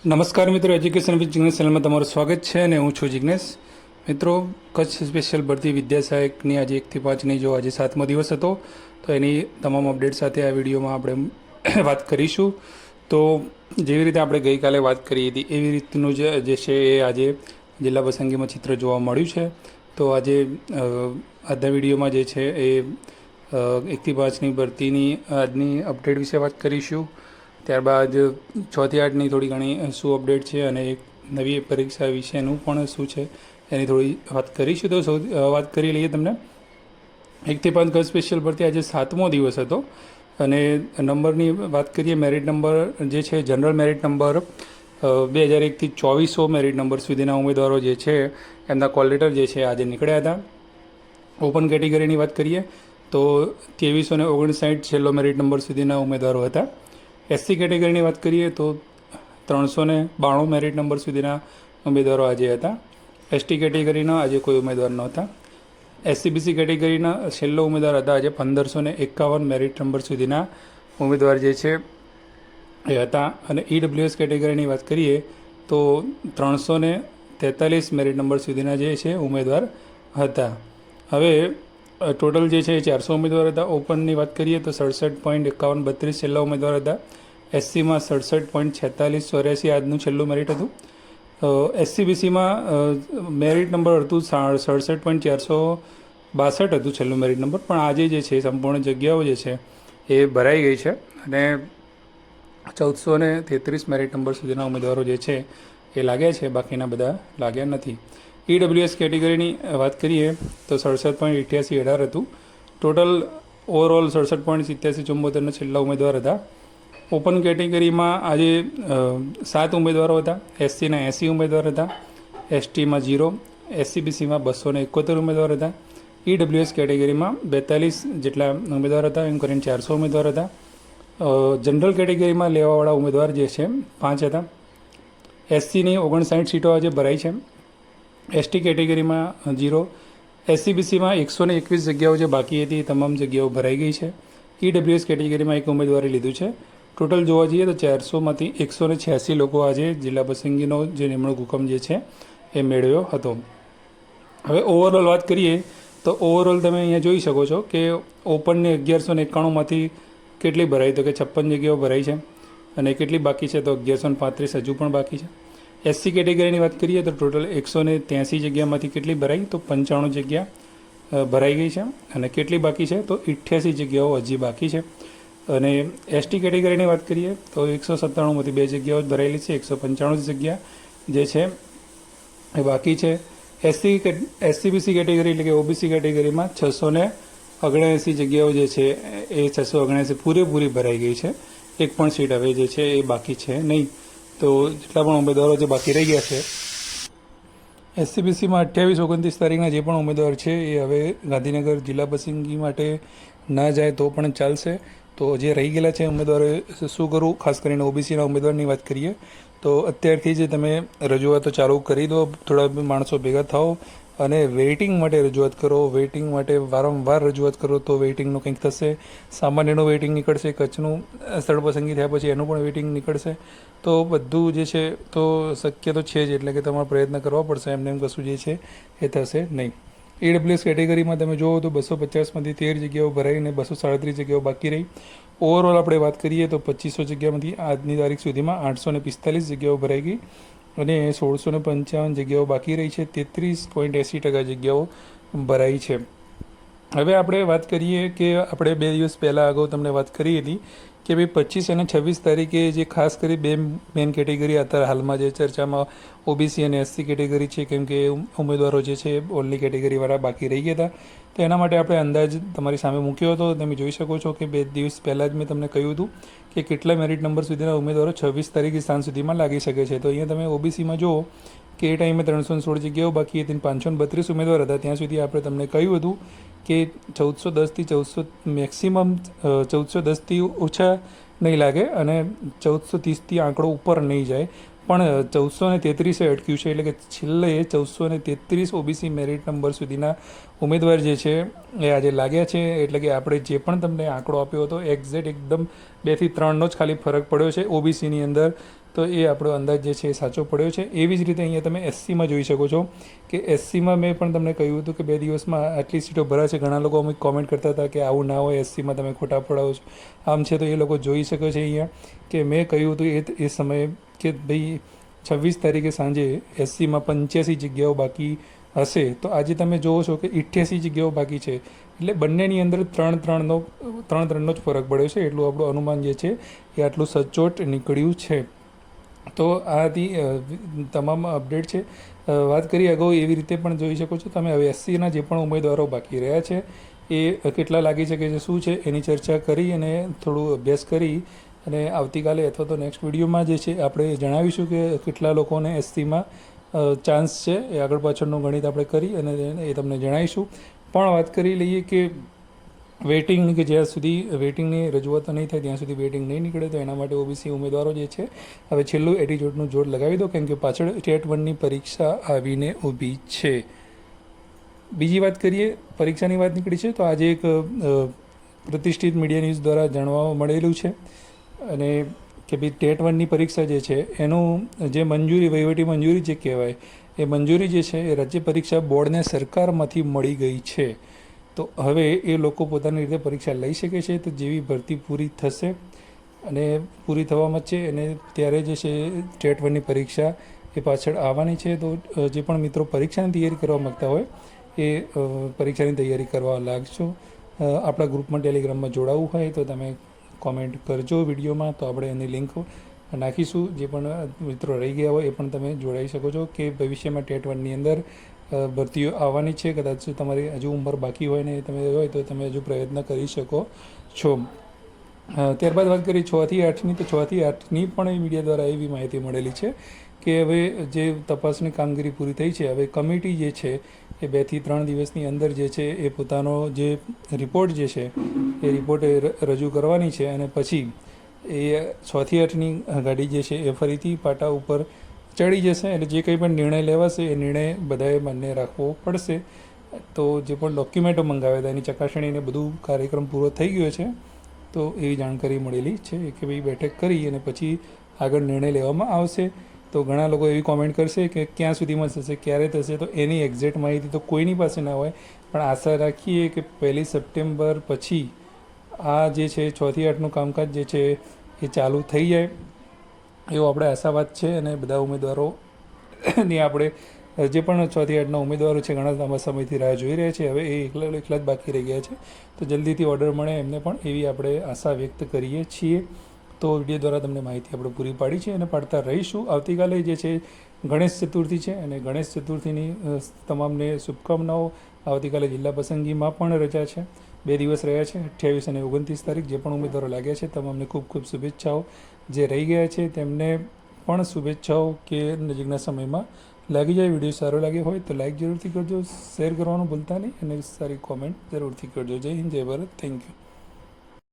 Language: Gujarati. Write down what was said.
નમસ્કાર મિત્રો એજ્યુકેશન વિથ જિગ્નેશ ચેનલમાં તમારું સ્વાગત છે અને હું છું જિગ્નેશ મિત્રો, કચ્છ સ્પેશિયલ ભરતી વિદ્યા સહાયકની આજે એકથી પાંચની જો આજે સાતમો દિવસ હતો, તો એની તમામ અપડેટ સાથે આ વિડીયોમાં આપણે વાત કરીશું. તો જેવી રીતે આપણે ગઈકાલે વાત કરી હતી, એવી રીતનું જે છે એ આજે જિલ્લા પસંદગીમાં ચિત્ર જોવા મળ્યું છે. તો આજે આજના વિડીયોમાં જે છે એ એકથી પાંચની ભરતીની આજની અપડેટ વિશે વાત કરીશું. ત્યારબાદ છથી આઠની થોડી ઘણી શું અપડેટ છે અને એક નવી પરીક્ષા વિશેનું પણ શું છે એની થોડી વાત કરીશું. તો સૌ વાત કરી લઈએ તમને. એકથી પાંચ ગર્લ્સ સ્પેશિયલ ભરતી આજે સાતમો દિવસ હતો. અને નંબરની વાત કરીએ મેરિટ નંબર જે છે જનરલ મેરિટ નંબર બે હજાર એકથી ચોવીસો મેરિટ નંબર સુધીના ઉમેદવારો જે છે, એમના કોલ લેટર જે છે, આજે નીકળ્યા હતા. ઓપન કેટેગરીની વાત કરીએ, તો ત્રેવીસો ને ઓગણસાઠ છેલ્લો મેરિટ નંબર સુધીના ઉમેદવારો હતા. એસસી કેટેગરીની વાત કરીએ તો ત્રણસો ને બાણું મેરિટ નંબર સુધીના ઉમેદવારો આજે હતા. એસટી કેટેગરીના આજે કોઈ ઉમેદવાર નહોતા. એસસીબીસી કેટેગરીના છેલ્લો ઉમેદવાર હતા આજે પંદરસો ને એકાવન મેરિટ નંબર સુધીના ઉમેદવાર જે છે એ હતા. અને ઈડબ્લ્યુએસ કેટેગરીની વાત કરીએ તો ત્રણસો ને તેતાલીસ મેરિટ નંબર સુધીના જે છે ઉમેદવાર હતા. હવે ટોટલ જે છે એ ચારસો ઉમેદવાર હતા. ઓપનની વાત કરીએ તો સડસઠ પોઈન્ટ એકાવન બત્રીસ છેલ્લા ઉમેદવાર હતા. એસસીમાં સડસઠ પોઈન્ટ છેતાલીસ ચોર્યાસી આજનું છેલ્લું મેરિટ હતું. એસસીબીસીમાં મેરિટ નંબર હતું સડસઠ પોઈન્ટ ચારસો બાસઠ હતું છેલ્લું મેરિટ નંબર પણ આજે જે છે, સંપૂર્ણ જગ્યાઓ જે છે, એ ભરાઈ ગઈ છે. અને ચૌદસો ને તેત્રીસ મેરિટ નંબર સુધીના ઉમેદવારો જે છે, એ લાગ્યા છે. બાકીના બધા લાગ્યા નથી. ઈડબ્લ્યુએસ કેટેગરીની વાત કરીએ, તો સડસઠ પોઈન્ટ અઠ્યાસી અઢાર હતું. ટોટલ ઓવરઓલ સડસઠ પોઈન્ટ સિત્યાસી ચુંબોતેરના છેલ્લા ઉમેદવાર હતા. ઓપન કેટેગરીમાં આજે સાત ઉમેદવારો હતા. એસસીના એંસી ઉમેદવાર હતા. એસટીમાં જીરો એસસીબીસીમાં બસો ને એકોતેર ઉમેદવાર હતા. ઈડબ્લ્યુએસ કેટેગરીમાં બેતાલીસ જેટલા ઉમેદવાર હતા, એમ કરીને ચારસો ઉમેદવાર હતા. જનરલ કેટેગરીમાં લેવાવાળા ઉમેદવાર જે છે, પાંચ હતા. એસસીની ઓગણસાઠ સીટો આજે ભરાઈ છે. એસટી કેટેગરીમાં જીરો એસસીબીસીમાં એકસો ને એકવીસ જગ્યાઓ જે બાકી હતી તમામ જગ્યાઓ ભરાઈ ગઈ છે. ઈડબ્લ્યુએસ કેટેગરીમાં એક ઉમેદવારે લીધું છે. ટોટલ જોવા જઈએ તો ચારસોમાંથી એકસો ને છ્યાસી લોકો આજે જિલ્લા પસંદગીનો જે નિમણૂક હુકમ જે છે એ મેળવ્યો હતો. હવે ઓવરઓલ વાત કરીએ તો ઓવરઓલ તમે અહીંયા જોઈ શકો છો કે ઓપનની અગિયારસો ને એકાણુંમાંથી કેટલી ભરાઈ તો કે છપ્પન જગ્યાઓ ભરાઈ છે અને કેટલી બાકી છે તો અગિયારસો ને પાંત્રીસ હજુ પણ બાકી છે. એસસી કેટેગરીની વાત કરીએ તો ટોટલ એકસો ને ત્યાંસી જગ્યામાંથી કેટલી ભરાઈ તો પંચાણું જગ્યા ભરાઈ ગઈ છે અને કેટલી બાકી છે તો ઇઠ્યાસી જગ્યાઓ હજી બાકી છે. અને એસટી કેટેગરીની વાત કરીએ તો એકસો સત્તાણુંમાંથી બે જગ્યાઓ ભરાયેલી છે, એકસો પંચાણું જગ્યા જે છે એ બાકી છે. એસસી એસસીબીસી કેટેગરી એટલે કે ઓબીસી કેટેગરીમાં છસો ને ઓગણએંસી જગ્યાઓ જે છે, એ છસો ઓગણએંસી પૂરેપૂરી ભરાઈ ગઈ છે. એક પણ સીટ હવે જે છે એ બાકી છે નહીં. તો જેટલા પણ ઉમેદવારો જે બાકી રહી ગયા છે એસસીબીસીમાં અઠ્યાવીસ, ઓગણત્રીસ તારીખના જે પણ ઉમેદવાર છે એ હવે ગાંધીનગર જિલ્લા પસંદગી માટે ના જાય તો પણ ચાલશે. તો જે રહી ગયેલા છે ઉમેદવારોએ શું કરવું ખાસ કરીને ઓબીસીના ઉમેદવારની વાત કરીએ, તો અત્યારથી જ તમે રજૂઆતો ચાલુ કરી દો. થોડા માણસો ભેગા થાઓ અને વેઇટિંગ માટે રજૂઆત કરો. વેઇટિંગ માટે વારંવાર રજૂઆત કરો તો વેઇટિંગનું કંઈક થશે. સામાન્યનું વેઇટિંગ નીકળશે, કચ્છનું સ્થળ પસંદગી થયા પછી એનું પણ વેઇટિંગ નીકળશે. તો બધું જે છે, તો શક્ય તો છે જ, એટલે કે તમારે પ્રયત્ન કરવા પડશે, એમને એમ કશું જે છે, એ થશે નહીં. ઈડબ્લ્યુએસ કેટેગરીમાં તમે જુઓ તો બસો પચાસમાંથી તેર જગ્યાઓ ભરાઈ અને બસો સાડત્રીસ જગ્યાઓ બાકી રહી. ઓવરઓલ આપણે વાત કરીએ તો પચીસો જગ્યામાંથી આજની તારીખ સુધીમાં આઠસો ને પિસ્તાલીસ જગ્યાઓ ભરાઈ ગઈ અને સોળસો ને પંચાવન જગ્યાઓ બાકી રહી છે. તેત્રીસ પોઈન્ટ એંસી ટકા જગ્યાઓ ભરાઈ છે. હવે આપણે વાત કરીએ કે આપણે બે દિવસ પહેલાં અગાઉ તમને વાત કરી હતી કે ભાઈ પચીસ અને છવ્વીસ તારીખે જે ખાસ કરી બે મેન કેટેગરી અત્યારે હાલમાં જે ચર્ચામાં ઓબીસી અને એસસી કેટેગરી છે, કેમ કે ઉમેદવારો જે છે ઓનલી કેટેગરીવાળા બાકી રહી ગયા હતા. તો એના માટે આપણે અંદાજ તમારી સામે મૂક્યો હતો. તમે જોઈ શકો છો કે બે દિવસ પહેલાં જ મેં તમને કહ્યું હતું કે કેટલા મેરિટ નંબર સુધીના ઉમેદવારો છવ્વીસ તારીખે સાંજ સુધીમાં લાગી શકે છે. તો અહીંયા તમે ઓબીસીમાં જુઓ કે એ ટાઈમે ત્રણસો સોળ જગ્યાઓ બાકી હતી પાંચસો બત્રીસ ઉમેદવાર હતા. ત્યાં સુધી આપણે તમને કહ્યું હતું કે ચૌદસો દસથી ચૌદસો મેક્સિમમ ચૌદસો દસથી ઓછા નહીં લાગે અને ચૌદસો ત્રીસથી આંકડો ઉપર નહીં જાય. પણ ચૌદસો ને તેત્રીસે અટક્યું છે એટલે કે છેલ્લે ચૌદસો ને તેત્રીસ ઓબીસી મેરિટ નંબર સુધીના ઉમેદવાર જે છે એ આજે લાગ્યા છે. એટલે કે આપણે જે પણ તમને આંકડો આપ્યો હતો, એક્ઝેક્ટ એકદમ બેથી ત્રણનો જ ખાલી ફરક પડ્યો છે. ઓબીસીની અંદર તો એ આપણો અંદાજ જે છે એ સાચો પડ્યો છે. એવી જ રીતે અહીંયા તમે એસસીમાં જોઈ શકો છો કે એસસીમાં મેં પણ તમને કહ્યું હતું કે બે દિવસમાં આટલી સીટો ભરાય છે ઘણા લોકો અમુક કોમેન્ટ કરતા હતા કે આવું ના હોય એસસીમાં તમે ખોટા પડાવો છો. આમ છે તો એ લોકો જોઈ શકે છે અહીંયા કે મેં કહ્યું હતું એ એ સમયે કે ભાઈ છવ્વીસ તારીખે સાંજે એસસીમાં પંચ્યાસી જગ્યાઓ બાકી હશે. તો આજે તમે જોવો છો કે ઇઠ્યાસી જગ્યાઓ બાકી છે. એટલે બંનેની અંદર ત્રણ ત્રણનો ત્રણ ત્રણનો જ ફરક પડ્યો છે. એટલું આપણું અનુમાન જે છે એ આટલું સચોટ નીકળ્યું છે. તો આ હતી તમામ અપડેટ છે. વાત કરી અગાઉ એવી રીતે પણ જોઈ શકો છો. તમે હવે એસસીના જે પણ ઉમેદવારો બાકી રહ્યા છે, એ કેટલા લાગી શકે છે શું છે એની ચર્ચા કરી અને થોડું અભ્યાસ કરી અને આવતીકાલે અથવા તો નેક્સ્ટ વિડીયોમાં જે છે આપણે જણાવીશું કે કેટલા લોકોને એસસીમાં ચાન્સ છે. એ આગળ પાછળનું ગણિત આપણે કરી અને એ તમને જણાવીશું. પણ વાત કરી લઈએ કે વેઇટિંગની કે જ્યાં સુધી વેઇટિંગની રજૂઆત નહીં થાય, ત્યાં સુધી વેઇટિંગ નહીં નીકળે, તો એના માટે ઓબીસી ઉમેદવારો જે છે, હવે છેલ્લું એટીટ્યૂડનું જોડ લગાવી દો, કેમ કે પાછળ ટેટ વનની પરીક્ષા આવીને ઊભી છે. બીજી વાત કરીએ, પરીક્ષાની વાત નીકળી છે, તો આજે એક પ્રતિષ્ઠિત મીડિયા ન્યૂઝ દ્વારા જાણવા મળેલું છે. અને કે ભાઈ ટેટ વનની પરીક્ષા જે છે, એનું જે મંજૂરી, વહીવટી મંજૂરી જે કહેવાય, એ મંજૂરી જે છે, એ રાજ્ય પરીક્ષા બોર્ડને સરકારમાંથી મળી ગઈ છે. તો હવે એ લોકો પોતાની રીતે પરીક્ષા લઈ શકે છે તો જેવી ભરતી પૂરી થશે અને પૂરી થવામાં છે અને ત્યારે જે છે ટેટ વનની પરીક્ષા એ પાછળ આવવાની છે તો જે પણ મિત્રો પરીક્ષાની તૈયારી કરવા માગતા હોય એ પરીક્ષાની તૈયારી કરવા લાગશો. આપણા ગ્રુપમાં ટેલિગ્રામમાં જોડાવવું હોય તો તમે કોમેન્ટ કરજો વિડીયોમાં તો આપણે એની લિંક નાખીશું. જે પણ મિત્રો રહી ગયા હોય એ પણ તમે જોડાઈ શકો છો કે ભવિષ્યમાં ટેટ વનની અંદર ભરતીઓ આવવાની છે, કદાચ તમારી હજુ ઉંમર બાકી હોય ને તમે હોય તો તમે હજુ પ્રયત્ન કરી શકો છો. ત્યારબાદ વાત કરીએ છથી આઠની, તો છથી આઠની પણ મીડિયા દ્વારા એવી માહિતી મળેલી છે કે હવે જે તપાસની કામગીરી પૂરી થઈ છે, હવે કમિટી જે છે, એ બેથી ત્રણ દિવસની અંદર જે છે, એ પોતાનો જે રિપોર્ટ જે છે, એ રિપોર્ટ રજૂ કરવાની છે અને પછી એ છથી આઠની ગાડી જે છે, એ ફરીથી પાટા ઉપર ચડી જશે એટલે જે કંઈ પણ નિર્ણય લેવાશે એ નિર્ણય બધાએ માન્ય રાખવો પડશે. તો જે પણ ડોક્યુમેન્ટો મંગાવ્યા હતા, એની ચકાસણીને બધું કાર્યક્રમ પૂરો થઈ ગયો છે, તો એવી જાણકારી મળેલી છે કે ભાઈ બેઠક કરી અને પછી આગળ નિર્ણય લેવામાં આવશે. તો ઘણા લોકો એવી કોમેન્ટ કરશે કે ક્યાં સુધીમાં થશે, ક્યારે થશે, તો એની એક્ઝેક્ટ માહિતી તો કોઈની પાસે ના હોય. પણ આશા રાખીએ કે પહેલી સપ્ટેમ્બર પછી આ જે છે છથી આઠનું કામકાજ જે છે, એ ચાલુ થઈ જાય. એવો આપણે આશાવાદ છે અને બધા ઉમેદવારો ની આપણે જે પણ છથી આઠના ઉમેદવારો છે ઘણા લાંબા સમયથી રાહ જોઈ રહ્યા છે. હવે એ એકલા એકલા જ બાકી રહી ગયા છે. તો જલ્દીથી ઓર્ડર મળે એમને પણ એવી આપણે આશા વ્યક્ત કરીએ છીએ. તો વીડિયો દ્વારા તમને માહિતી આપણે પૂરી પાડી છે અને પાડતા રહીશું. આવતીકાલે જે છે ગણેશ ચતુર્થી છે અને ગણેશ ચતુર્થીની તમામને શુભકામનાઓ. આવતીકાલે જિલ્લા પસંદગીમાં પણ રજા છે. બે દિવસ રહ્યા છે, અઠ્યાવીસ અને ઓગણત્રીસ તારીખ, જે પણ ઉમેદવારો લાગ્યા છે તમામને ખૂબ ખૂબ શુભેચ્છાઓ. જે રહી ગયા છે, તેમને પણ શુભેચ્છાઓ કે નજીકના સમયમાં લાગી જાય, વીડિયો સારો લાગ્યો હોય તો લાઇક જરૂરથી કરજો શેર કરવાનું ભૂલતા નહીં અને સારી કોમેન્ટ જરૂરથી કરજો. જય હિન્દ, જય ભારત થેન્ક યુ